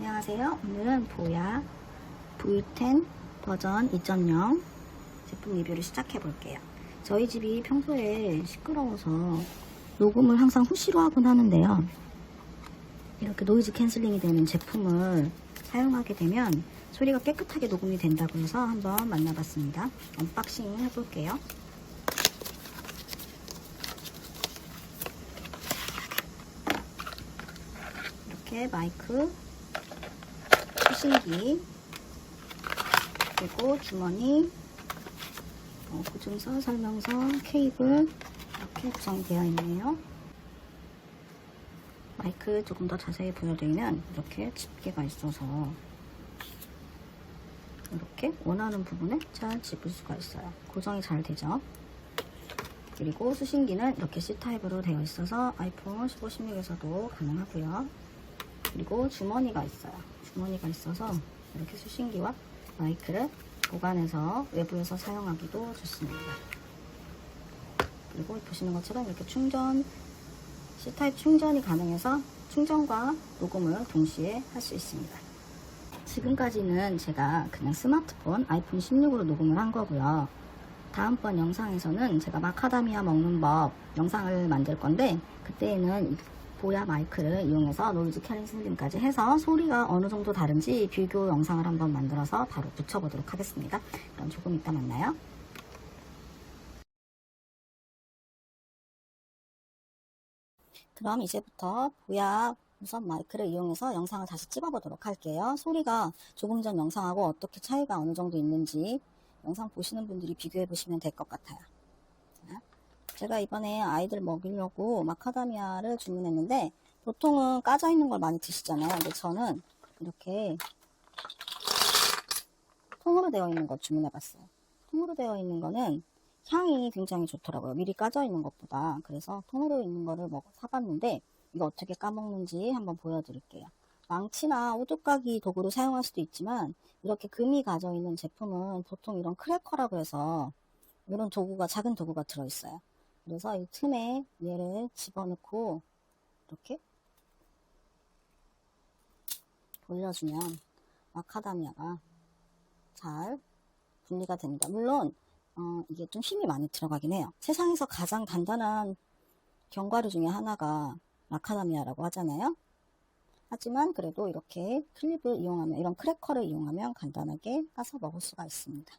안녕하세요. 오늘은 보야 V10 버전 2.0 제품 리뷰를 시작해 볼게요. 저희 집이 평소에 시끄러워서 녹음을 항상 후시로 하곤 하는데요. 이렇게 노이즈 캔슬링이 되는 제품을 사용하게 되면 소리가 깨끗하게 녹음이 된다고 해서 한번 만나봤습니다. 언박싱 해볼게요. 이렇게 마이크, 수 신기, 그리고 주머니, 어, 보증서, 설명서, 케이블 이렇게 구성이 되어 있네요. 마이크 조금 더 자세히 보여드리면 이렇게 집게가 있어서 이렇게 원하는 부분에 잘 집을 수가 있어요. 고정이 잘 되죠. 그리고 수신기는 이렇게 C타입으로 되어 있어서 아이폰 15, 16에서도 가능하고요. 그리고 주머니가 있어요. 주머니가 있어서 이렇게 수신기와 마이크를 보관해서 외부에서 사용하기도 좋습니다. 그리고 보시는 것처럼 이렇게 충전, C타입 충전이 가능해서 충전과 녹음을 동시에 할 수 있습니다. 지금까지는 제가 그냥 스마트폰 아이폰 16으로 녹음을 한 거고요. 다음번 영상에서는 제가 마카다미아 먹는 법 영상을 만들 건데 그때에는 이 보야 마이크를 이용해서 노이즈 캔슬링까지 해서 소리가 어느 정도 다른지 비교 영상을 한번 만들어서 바로 붙여보도록 하겠습니다. 그럼 조금 이따 만나요. 그럼 이제부터 보야 무선 마이크를 이용해서 영상을 다시 찍어보도록 할게요. 소리가 조금 전 영상하고 어떻게 차이가 어느 정도 있는지 영상 보시는 분들이 비교해 보시면 될 것 같아요. 자, 제가 이번에 아이들 먹이려고 마카다미아를 주문했는데 보통은 까져 있는 걸 많이 드시잖아요. 근데 저는 이렇게 통으로 되어 있는 거 주문해 봤어요. 통으로 되어 있는 거는 향이 굉장히 좋더라고요. 미리 까져 있는 것보다. 그래서 통으로 있는 거를 사봤는데 이거 어떻게 까먹는지 한번 보여드릴게요. 망치나 오두까기 도구로 사용할 수도 있지만 이렇게 금이 가져 있는 제품은 보통 이런 크래커라고 해서 이런 도구가 작은 도구가 들어있어요. 그래서 이 틈에 얘를 집어넣고 이렇게 돌려주면 마카다미아가 잘 분리가 됩니다. 물론 어, 이게 좀 힘이 많이 들어가긴 해요. 세상에서 가장 단단한 견과류 중에 하나가 마카다미아라고 하잖아요. 하지만 그래도 이렇게 클립을 이용하면 이런 크래커를 이용하면 간단하게 까서 먹을 수가 있습니다.